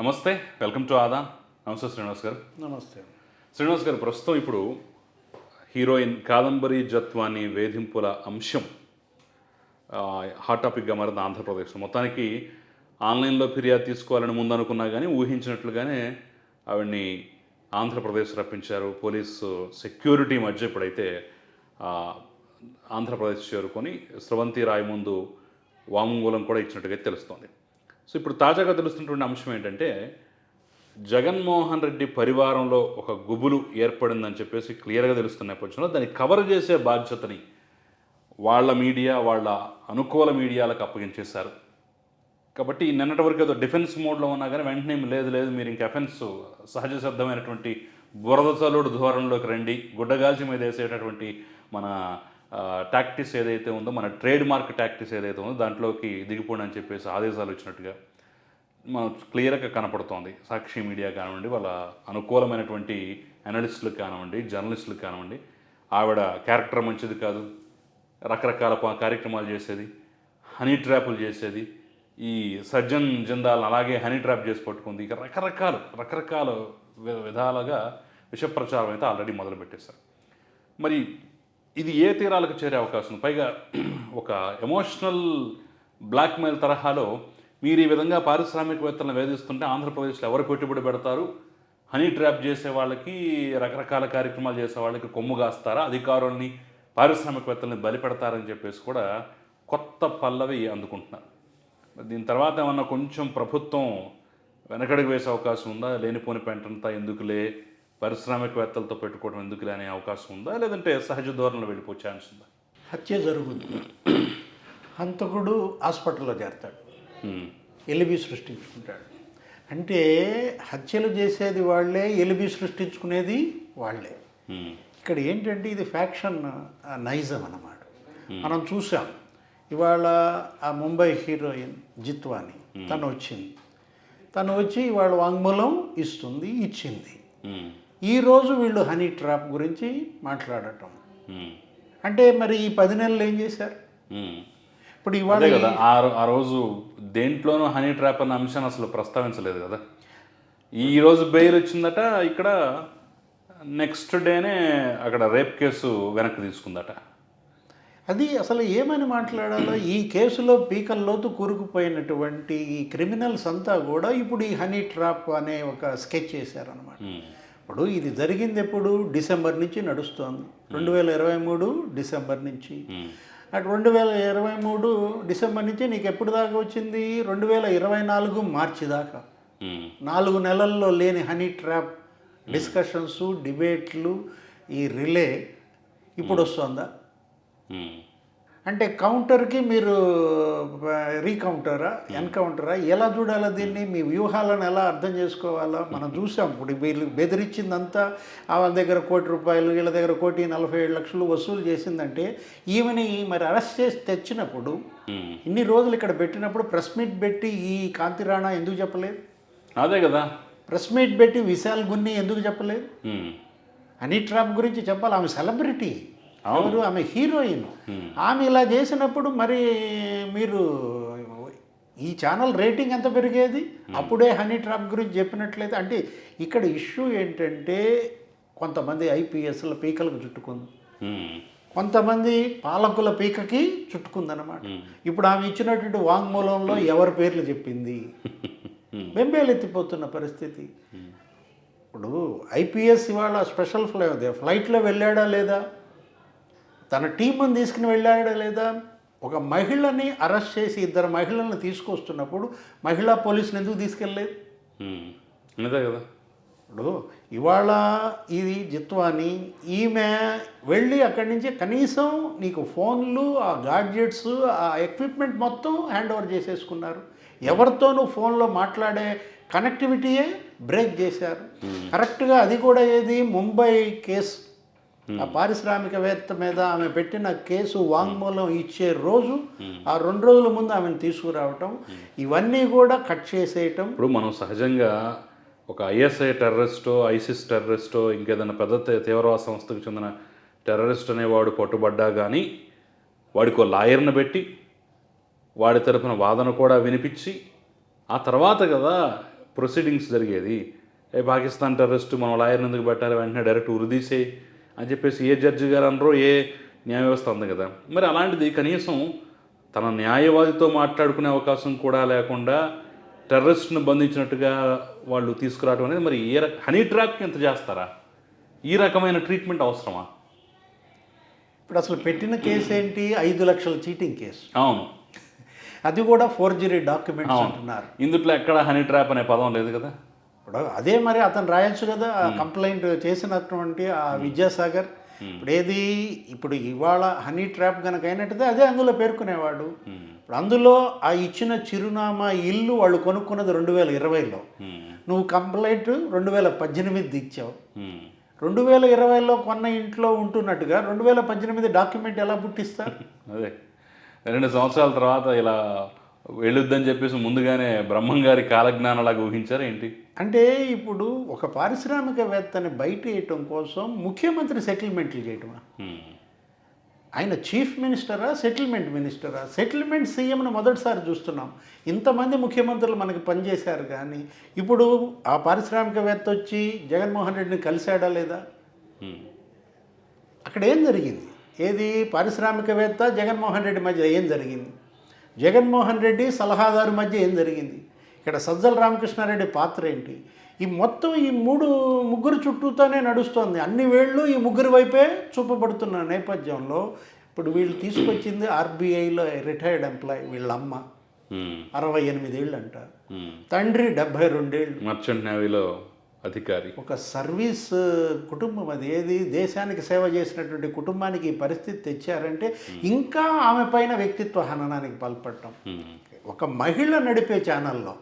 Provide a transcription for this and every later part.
నమస్తే welcome to ఆదా. నమస్తే శ్రీనివాస్ గారు. నమస్తే శ్రీనివాస్ గారు ప్రస్తుతం ఇప్పుడు హీరోయిన్ కాదంబరి జత్వాని వేధింపుల అంశం హాట్ టాపిక్గా మారింది ఆంధ్రప్రదేశ్. మొత్తానికి ఆన్లైన్లో ఫిర్యాదు తీసుకోవాలని ముందు అనుకున్నా కానీ ఊహించినట్లుగానే ఆవిడ్ని ఆంధ్రప్రదేశ్ రప్పించారు. పోలీసు సెక్యూరిటీ మధ్య ఇప్పుడైతే ఆంధ్రప్రదేశ్ చేరుకొని స్రవంతి రాయ్ ముందు వాంగ్మూలం కూడా ఇచ్చినట్టుగా తెలుస్తోంది. సో ఇప్పుడు తాజాగా తెలుస్తున్నటువంటి అంశం ఏంటంటే జగన్మోహన్ రెడ్డి పరివారంలో ఒక గుబులు ఏర్పడిందని చెప్పేసి క్లియర్గా తెలుస్తున్న నేపథ్యంలో దాన్ని కవర్ చేసే బాధ్యతని వాళ్ళ మీడియా వాళ్ళ అనుకూల మీడియాలకు అప్పగించేశారు. కాబట్టి నిన్నటి వరకు ఏదో డిఫెన్స్ మోడ్లో ఉన్నా కానీ వెంటనే లేదు లేదు మీరు ఇంక అఫెన్స్ సహజ సిద్ధమైనటువంటి బురద చల్లుడు ధోరణిలోకి రండి గుడ్డగాల్చి మీద వేసేటటువంటి మన టాక్టిస్ ఏదైతే ఉందో మన ట్రేడ్ మార్క్ టాక్టిస్ ఏదైతే ఉందో దాంట్లోకి దిగిపోండి అని చెప్పేసి ఆదేశాలు వచ్చినట్టుగా మనం క్లియర్గా కనపడుతోంది. సాక్షి మీడియా కానివ్వండి వాళ్ళ అనుకూలమైనటువంటి అనలిస్టులకు కానివ్వండి జర్నలిస్టులకు కానివ్వండి ఆవిడ క్యారెక్టర్ మంచిది కాదు రకరకాల కార్యక్రమాలు చేసేది హనీ ట్రాపులు చేసేది ఈ సజ్జన్ జిందాలను అలాగే హనీ ట్రాప్ చేసి పట్టుకుంది ఇక రకరకాల రకరకాల వి- విధాలుగా విష ప్రచారం అయితే ఆల్రెడీ మొదలుపెట్టేశారు. మరి ఇది ఏ తీరాలకు చేరే అవకాశం? పైగా ఒక ఎమోషనల్ బ్లాక్మెయిల్ తరహాలో మీరు ఈ విధంగా పారిశ్రామికవేత్తలను వేధిస్తుంటే ఆంధ్రప్రదేశ్లో ఎవరు పెట్టుబడి పెడతారు? హనీ ట్రాప్ చేసే వాళ్ళకి రకరకాల కార్యక్రమాలు చేసే వాళ్ళకి కొమ్ము కాస్తారా? అధికారుల్ని పారిశ్రామికవేత్తల్ని బలిపెడతారని చెప్పేసి కూడా కొత్త పల్లవి అందుకుంటున్నారు. దీని తర్వాత ఏమన్నా కొంచెం ప్రభుత్వం వెనకడుగు వేసే అవకాశం ఉందా? లేనిపోని పెంటంతా ఎందుకులే? పారిశ్రామికవేత్తలతో పెట్టుకోవడం ఎందుకులే అనే అవకాశం ఉందా? లేదంటే సహజ ధోరణిలో వెళ్ళిపోయే ఛాన్స్ ఉందా? హత్య జరుగుతుంది హంతకుడు హాస్పిటల్లో చేరతాడు. ఎలిబి సృష్టించుకుంటాడు. అంటే హత్యలు చేసేది వాళ్ళే ఎలిబి సృష్టించుకునేది వాళ్ళే. హ్మ్. ఇక్కడ ఏంటంటే ఇది ఫ్యాక్షన్ నైజం అన్నమాట. మనం చూసాం. ఇవాళ ఆ ముంబై హీరోయిన్ జిత్వాని తను వచ్చింది. తను వచ్చి ఇవాళ వాంగ్మూలం ఇస్తుంది ఇచ్చింది. ఈరోజు వీళ్ళు హనీ ట్రాప్ గురించి మాట్లాడటం. అంటే మరి ఈ పది నెలలు ఏం చేశారు. ఇప్పుడు ఇవాళ కదా ఆ రోజు దేంట్లోనూ హనీ ట్రాప్ అన్న అంశాన్ని అసలు ప్రస్తావించలేదు కదా ఈ రోజు బెయిల్ వచ్చిందట ఇక్కడ నెక్స్ట్ డేనే అక్కడ రేప్ కేసు వెనక్కి తీసుకుందట అది అసలు ఏమని మాట్లాడాలో ఈ కేసులో పీకల్లోతు కూరుకుపోయినటువంటి ఈ క్రిమినల్స్ అంతా కూడా ఇప్పుడు ఈ హనీ ట్రాప్ అనే ఒక స్కెచ్ చేశారనమాట. ఇప్పుడు ఇది జరిగింది ఎప్పుడు డిసెంబర్ నుంచి నడుస్తోంది. రెండు వేల ఇరవై మూడు డిసెంబర్ నుంచి. అటు రెండు వేల ఇరవై మూడు డిసెంబర్ నుంచి నీకు ఎప్పుడు దాకా వచ్చింది? రెండు వేల ఇరవై నాలుగు మార్చి దాకా. నాలుగు నెలల్లో లేని హనీ ట్రాప్ డిస్కషన్స్ డిబేట్లు ఈ రిలే ఇప్పుడు వస్తుందా. అంటే కౌంటర్కి మీరు రీకౌంటరా ఎన్కౌంటరా? ఎలా చూడాలా దీన్ని? మీ వ్యూహాలను ఎలా అర్థం చేసుకోవాలా? మనం చూసాం. ఇప్పుడు వీళ్ళు బెదిరించిందంతా ఆ వాళ్ళ దగ్గర కోటి రూపాయలు వీళ్ళ దగ్గర కోటి నలభై ఏడు లక్షలు వసూలు చేసిందంటే ఈమెని మరి అరెస్ట్ చేసి తెచ్చినప్పుడు. ఇన్ని రోజులు ఇక్కడ పెట్టినప్పుడు ప్రెస్ మీట్ పెట్టి ఈ కాంతి రాణా ఎందుకు చెప్పలేదు? అదే కదా. ప్రెస్ మీట్ పెట్టి విశాల్ గున్ని ఎందుకు చెప్పలేదు? హ్మ్. హనీ ట్రాప్ గురించి చెప్పాలి. ఆమె సెలబ్రిటీ. ఎవరు? ఆమె హీరోయిన్. ఆమె ఇలా చేసినప్పుడు మరి మీరు ఈ ఛానల్ రేటింగ్ ఎంత పెరిగేది? అప్పుడే హనీ ట్రాప్ గురించి చెప్పినట్లయితే అంటే ఇక్కడ ఇష్యూ ఏంటంటే కొంతమంది ఐపీఎస్ల పీకలకు చుట్టుకుంది. కొంతమంది పాలకుల పీకకి చుట్టుకుందన్నమాట. Hmm. ఇప్పుడు ఆమె ఇచ్చినటువంటి వాంగ్మూలంలో ఎవరి పేర్లు చెప్పింది. బెంబేలెత్తిపోతున్న పరిస్థితి. ఇప్పుడు ఐపీఎస్ ఇవాళ స్పెషల్ ఫ్లై ఫ్లైట్లో వెళ్ళాడా లేదా? తన టీంని తీసుకుని వెళ్ళాడా లేదా? ఒక మహిళని అరెస్ట్ చేసి ఇద్దరు మహిళలను తీసుకొస్తున్నప్పుడు మహిళా పోలీసుని ఎందుకు తీసుకెళ్ళలేదు. అదే కదా. ఇప్పుడు ఇవాళ ఇది జిత్వాని ఈమె వెళ్ళి అక్కడి నుంచి కనీసం నీకు ఫోన్లు ఆ గాడ్జెట్స్ ఆ ఎక్విప్మెంట్ మొత్తం హ్యాండ్ ఓవర్ చేసేసుకున్నారు. ఎవరితోనూ ఫోన్లో మాట్లాడే కనెక్టివిటీయే బ్రేక్ చేశారు. కరెక్ట్గా అది కూడా ఏది? ముంబై కేసు ఆ పారిశ్రామికవేత్త మీద ఆమె పెట్టిన కేసు వాంగ్మూలం ఇచ్చే రోజు ఆ రెండు రోజుల ముందు ఆమెను తీసుకురావటం ఇవన్నీ కూడా కట్ చేసేయటం. ఇప్పుడు మనం సహజంగా ఒక ఐఎస్ఐ టెర్రరిస్టో ఐసిస్ టెర్రరిస్టో ఇంకేదైనా పెద్ద తీవ్రవాద సంస్థకు చెందిన టెర్రరిస్ట్ అనేవాడు పట్టుబడ్డా కానీ వాడికి లాయర్ని పెట్టి వాడి తరపున వాదన కూడా వినిపించి ఆ తర్వాత కదా ప్రొసీడింగ్స్ జరిగేది. ఏ పాకిస్తాన్ టెర్రరిస్ట్ మనం లాయర్ని ఎందుకు పెట్టాలి? వెంటనే డైరెక్ట్ ఉరిదీసే అని చెప్పేసి ఏ జడ్జి గారు అనరో ఏ న్యాయ వ్యవస్థ ఉంది కదా. మరి అలాంటిది కనీసం తన న్యాయవాదితో మాట్లాడుకునే అవకాశం కూడా లేకుండా టెర్రరిస్ట్ను బంధించినట్టుగా వాళ్ళు తీసుకురావడం అనేది మరి ఏ హనీ ట్రాప్కి ఎంత చేస్తారా? ఈ రకమైన ట్రీట్మెంట్ అవసరమా? ఇప్పుడు అసలు పెట్టిన కేసు ఏంటి? ఐదు లక్షల చీటింగ్ కేసు. అవును. అది కూడా ఫోర్జరీ డాక్యుమెంట్స్. అంటున్నారు. ఇందుట్లో ఎక్కడ హనీ ట్రాప్ అనే పదం లేదు కదా? ఇప్పుడు అదే మరి అతను రాయొచ్చు కదా ఆ కంప్లైంట్ చేసినటువంటి ఆ విద్యాసాగర్. ఇప్పుడు ఏది ఇప్పుడు ఇవాళ హనీ ట్రాప్ కనుక అయినట్టయితే అదే అందులో పేర్కొనేవాడు. ఇప్పుడు అందులో ఆ ఇచ్చిన చిరునామా ఇల్లు వాళ్ళు కొనుక్కున్నది రెండు వేల ఇరవైలో. నువ్వు కంప్లైంట్ రెండు వేల పద్దెనిమిది ఇచ్చావు. రెండు వేల ఇరవైలో కొన్న ఇంట్లో ఉంటున్నట్టుగా రెండు వేల పద్దెనిమిది డాక్యుమెంట్ ఎలా పుట్టిస్తారు అదే. రెండు సంవత్సరాల తర్వాత ఇలా వెళ్ళొద్దని చెప్పేసి ముందుగానే బ్రహ్మంగారి కాలజ్ఞానలాగా ఊహించారా ఏంటి? అంటే ఇప్పుడు ఒక పారిశ్రామికవేత్తని బయట వేయటం కోసం ముఖ్యమంత్రి సెటిల్మెంట్లు చేయటమా. ఆయన చీఫ్ మినిస్టరా సెటిల్మెంట్ మినిస్టరా? సెటిల్మెంట్ సీఎంను మొదటిసారి చూస్తున్నాం. ఇంతమంది ముఖ్యమంత్రులు మనకి పనిచేశారు కానీ ఇప్పుడు ఆ పారిశ్రామికవేత్త వచ్చి జగన్మోహన్ రెడ్డిని కలిశాడా లేదా. అక్కడ ఏం జరిగింది? ఏది? పారిశ్రామికవేత్త జగన్మోహన్ రెడ్డి మధ్య ఏం జరిగింది? జగన్మోహన్ రెడ్డి సలహాదారు మధ్య ఏం జరిగింది? ఇక్కడ సజ్జల రామకృష్ణారెడ్డి పాత్ర ఏంటి? ఈ మొత్తం ఈ మూడు ముగ్గురు చుట్టూతోనే నడుస్తోంది. అన్ని వేళ్ళు ఈ ముగ్గురు వైపే చూపబడుతున్న నేపథ్యంలో ఇప్పుడు వీళ్ళు తీసుకొచ్చింది ఆర్బీఐలో రిటైర్డ్ ఎంప్లాయ్ వీళ్ళ అమ్మ హ్మ్. అరవై ఎనిమిదేళ్ళు అంట. తండ్రి డెబ్భై రెండేళ్ళు మర్చెంట్ నేవీలో అధికారి. ఒక సర్వీస్ కుటుంబం అది. ఏది? దేశానికి సేవ చేసినటువంటి కుటుంబానికి ఈ పరిస్థితి తెచ్చారంటే ఇంకా ఆమె పైన వ్యక్తిత్వ హననానికి పాల్పడటం. ఒక మహిళ నడిపే ఛానల్లో.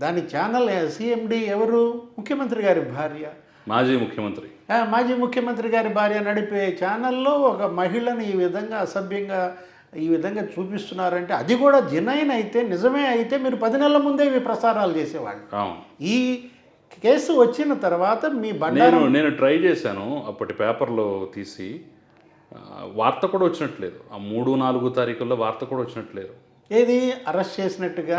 దాని ఛానల్ సిఎండి ఎవరు? ముఖ్యమంత్రి గారి భార్య. మాజీ ముఖ్యమంత్రి. మాజీ ముఖ్యమంత్రి గారి భార్య నడిపే ఛానల్లో ఒక మహిళని ఈ విధంగా అసభ్యంగా ఈ విధంగా చూపిస్తున్నారంటే అది కూడా జినైన్ అయితే నిజమే అయితే మీరు పది నెలల ముందే ఇవి ప్రసారాలు చేసేవాళ్ళు. ఈ కేసు వచ్చిన తర్వాత మీ నేను నేను ట్రై చేశాను అప్పటి పేపర్లో తీసి. వార్త కూడా వచ్చినట్లేదు. ఆ మూడు నాలుగు తారీఖుల్లో వార్త కూడా వచ్చినట్లేదు. ఏది? అరెస్ట్ చేసినట్టుగా.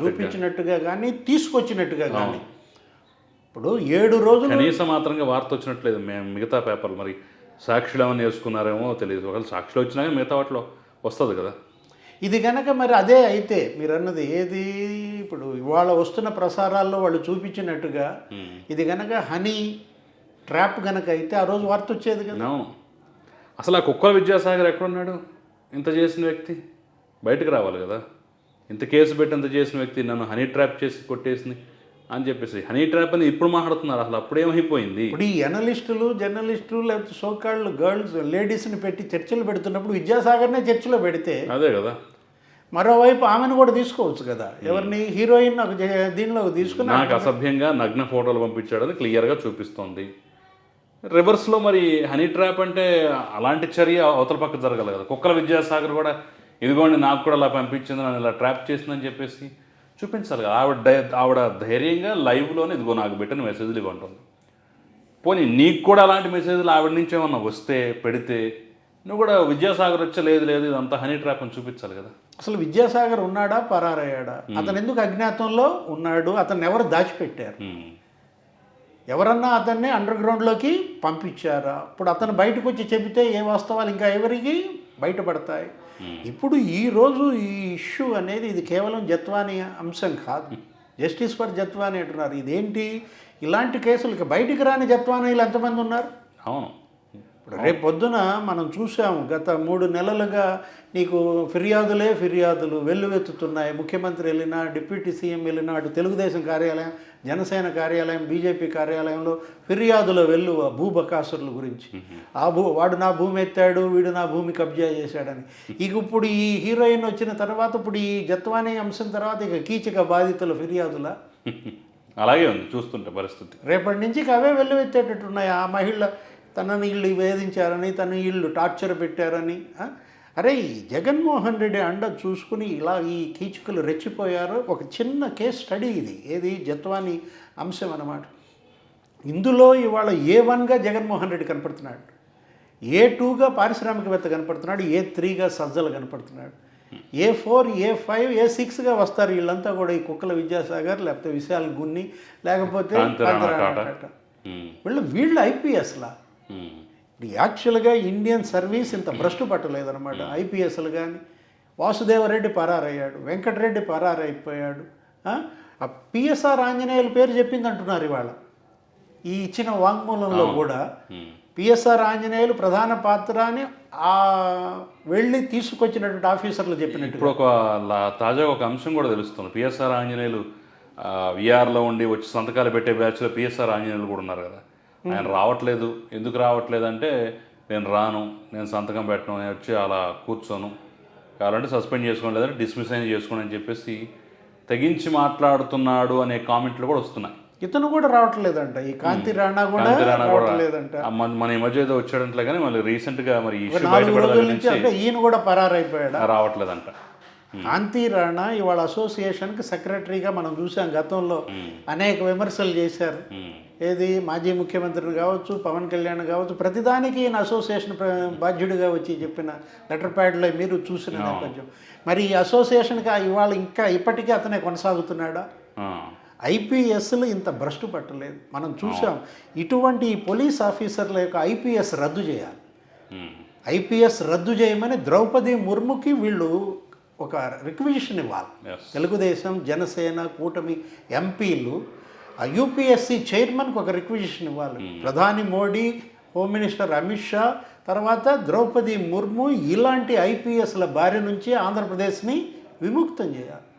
చూపించినట్టుగా కానీ తీసుకొచ్చినట్టుగా కానీ ఇప్పుడు ఏడు రోజులు కనీసం మాత్రంగా వార్త వచ్చినట్లేదు. మేము మిగతా పేపర్లు మరి సాక్షులు ఏమైనా వేసుకున్నారేమో తెలియదు. ఒకవేళ సాక్షులు వచ్చినా మిగతా వాటిలో వస్తుంది కదా. ఇది గనక మరి అదే అయితే మీరు అన్నది ఏది? ఇప్పుడు ఇవాళ వస్తున్న ప్రసారాల్లో వాళ్ళు చూపించినట్టుగా ఇది గనక హనీ ట్రాప్ గనక అయితే ఆ రోజు వార్త వచ్చేది కదా. అసలు ఆ కుక్క విద్యాసాగర్ ఎక్కడున్నాడు? ఇంత చేసిన వ్యక్తి? బయటకు రావాలి కదా. ఇంత కేసు పెట్టి ఇంత చేసిన వ్యక్తి నన్ను హనీ ట్రాప్ చేసి కొట్టేసింది అని చెప్పేసి. హనీ ట్రాప్ అని ఇప్పుడు మాట్లాడుతున్నారు. అసలు అప్పుడేమైపోయింది ఇప్పుడు ఈ అనలిస్టులు జర్నలిస్టులు లేకపోతే సోకాళ్ళు గర్ల్స్ లేడీస్ని పెట్టి చర్చలు పెడుతున్నప్పుడు విద్యాసాగర్నే చర్చలో పెడితే అదే కదా. మరోవైపు ఆమెను కూడా తీసుకోవచ్చు కదా. ఎవరిని హీరోయిన్ ఒక దీనిలోకి తీసుకుని నాకు అసభ్యంగా నగ్న ఫోటోలు పంపించాడని క్లియర్గా చూపిస్తోంది. రివర్స్లో మరి హనీ ట్రాప్ అంటే అలాంటి చర్య అవతల పక్క జరగాలి కదా. కుక్కల విద్యాసాగర్ కూడా ఇదిగోండి నాకు కూడా అలా పంపించింది నన్ను ఇలా ట్రాప్ చేసిందని చెప్పేసి చూపించాలి కదా. ఆవిడ ఆవిడ ధైర్యంగా లైవ్లోనే ఇదిగో నాకు పెట్టిన మెసేజ్లు ఇవ్వంటుంది పోనీ నీకు కూడా అలాంటి మెసేజ్లు ఆవిడ నుంచి ఏమన్నా వస్తే పెడితే నువ్వు కూడా విద్యాసాగర్ వచ్చే లేదు లేదు ఇదంతా హనీ ట్రాప్ అని చూపించాలి కదా. అసలు విద్యాసాగర్ ఉన్నాడా పరారయ్యాడా? అతను ఎందుకు అజ్ఞాతంలో ఉన్నాడు? అతన్ని ఎవరు దాచిపెట్టారు. ఎవరన్నా అతన్ని అండర్ గ్రౌండ్లోకి పంపించారా? ఇప్పుడు అతను బయటకు వచ్చి చెబితే ఏ వాస్తవాలు? ఇంకా ఎవరికి బయటపడతాయి. ఇప్పుడు ఈ రోజు ఈ ఇష్యూ అనేది ఇది కేవలం జత్వాని అంశం కాదు. జస్టిస్ ఫర్ జత్వాని అంటున్నారు. ఇదేంటి? ఇలాంటి కేసులు ఇక బయటికి రాని జత్వానీలు ఎంతమంది ఉన్నారు? అవును. ఇప్పుడు రేపు పొద్దున మనం చూసాము గత మూడు నెలలుగా నీకు ఫిర్యాదులే ఫిర్యాదులు వెల్లువెత్తుతున్నాయి. ముఖ్యమంత్రి వెళ్ళినా డిప్యూటీ సీఎం వెళ్ళినా అటు తెలుగుదేశం కార్యాలయం జనసేన కార్యాలయం బీజేపీ కార్యాలయంలో ఫిర్యాదుల వెల్లువ భూబకాసురుల గురించి. ఆ భూ వాడు నా భూమి ఎత్తాడు వీడు నా భూమి కబ్జా చేశాడని. ఇక ఇప్పుడు ఈ హీరోయిన్ వచ్చిన తర్వాత ఇప్పుడు ఈ జత్వానీ అంశం తర్వాత ఇక కీచక బాధితుల ఫిర్యాదుల అలాగే ఉంది చూస్తుంటే పరిస్థితి. రేపటి నుంచి ఇక అవే వెల్లువెత్తేటట్టున్నాయి ఆ మహిళ తనని వీళ్ళు వేధించారని తన వీళ్ళు టార్చర్ పెట్టారని? అరే జగన్మోహన్ రెడ్డి అండ చూసుకుని ఇలా ఈ కీచుకులు రెచ్చిపోయారు ఒక చిన్న కేస్ స్టడీ ఇది. ఏది? జత్వాని అంశం అన్నమాట. ఇందులో ఇవాళ ఏ వన్గా జగన్మోహన్ రెడ్డి కనపడుతున్నాడు. ఏ టూగా పారిశ్రామికవేత్త కనపడుతున్నాడు. ఏ త్రీగా సజ్జలు కనపడుతున్నాడు. ఏ ఫోర్ ఏ ఫైవ్ ఏ సిక్స్గా వస్తారు. వీళ్ళంతా కూడా ఈ కుక్కల విద్యాసాగర్ లేకపోతే విశాల్ గున్ని లేకపోతే వీళ్ళు వీళ్ళు ఐపీఎస్లా? ఇప్పుడు యాక్చువల్గా ఇండియన్ సర్వీస్ ఇంత భ్రష్టు పట్టలేదన్నమాట. ఐపీఎస్లు కానీ వాసుదేవరెడ్డి పరారయ్యాడు వెంకటరెడ్డి పరారైపోయాడు ఆ? పిఎస్ఆర్ ఆంజనేయుల పేరు చెప్పింది అంటున్నారు ఇవాళ. ఈ ఇచ్చిన వాంగ్మూలంలో కూడా ఉమ్. పిఎస్ఆర్ ఆంజనేయులు ప్రధాన పాత్ర అని ఆ వెళ్ళి తీసుకొచ్చినటువంటి ఆఫీసర్లు చెప్పినట్టు ఇప్పుడు ఒక తాజాగా ఒక అంశం కూడా తెలుస్తుంది. పిఎస్ఆర్ ఆంజనేయులు విఆర్లో ఉండి వచ్చి సంతకాలు పెట్టే బ్యాచ్లో పిఎస్ఆర్ ఆంజనేయులు కూడా ఉన్నారు కదా. ఆయన రావట్లేదు. ఎందుకు రావట్లేదు అంటే నేను రాను నేను సంతకం పెట్టను నేను వచ్చి అలా కూర్చోను. కావాలంటే సస్పెండ్ చేసుకోండి లేదంటే డిస్మిస్ అయినా చేసుకోండి అని చెప్పేసి తెగించి మాట్లాడుతున్నాడు అనే కామెంట్లు కూడా వస్తున్నాయి. ఇతను కూడా రావట్లేదంట. ఈ కాంతి రాణా కూడా రావట్లేదంట. మన ఈ మధ్య ఏదో వచ్చాడంటలే కానీ మళ్ళీ రీసెంట్గా మరి ఈయన కూడా పరారైపోయాడు? రావట్లేదంట. కాంతి రాణా ఇవాళ అసోసియేషన్కి సెక్రటరీగా మనం చూసాం గతంలో. అనేక విమర్శలు చేశారు. ఏది? మాజీ ముఖ్యమంత్రిని కావచ్చు పవన్ కళ్యాణ్ కావచ్చు ప్రతిదానికి ఈయన అసోసియేషన్ బాధ్యుడిగా వచ్చి చెప్పిన లెటర్ ప్యాడ్లో మీరు చూసిన నేపథ్యం. మరి ఈ అసోసియేషన్కి ఇవాళ ఇంకా ఇప్పటికీ అతనే కొనసాగుతున్నాడా? ఐపీఎస్లు ఇంత భ్రష్టు పట్టలేదు. మనం చూసాం ఇటువంటి పోలీస్ ఆఫీసర్ల యొక్క ఐపీఎస్ రద్దు చేయాలి. ఐపీఎస్ రద్దు చేయమని ద్రౌపది ముర్ముకి వీళ్ళు ఒక రిక్విజిషన్ ఇవ్వాలి. తెలుగుదేశం జనసేన కూటమి ఎంపీలు ఆ యూపీఎస్సి చైర్మన్కి ఒక రిక్విజిషన్ ఇవ్వాలి. ప్రధాని మోడీ హోమ్ మినిస్టర్ అమిత్ షా తర్వాత ద్రౌపది ముర్ము ఇలాంటి ఐపీఎస్ల బారి నుంచి ఆంధ్రప్రదేశ్ని విముక్తం చేయాలి.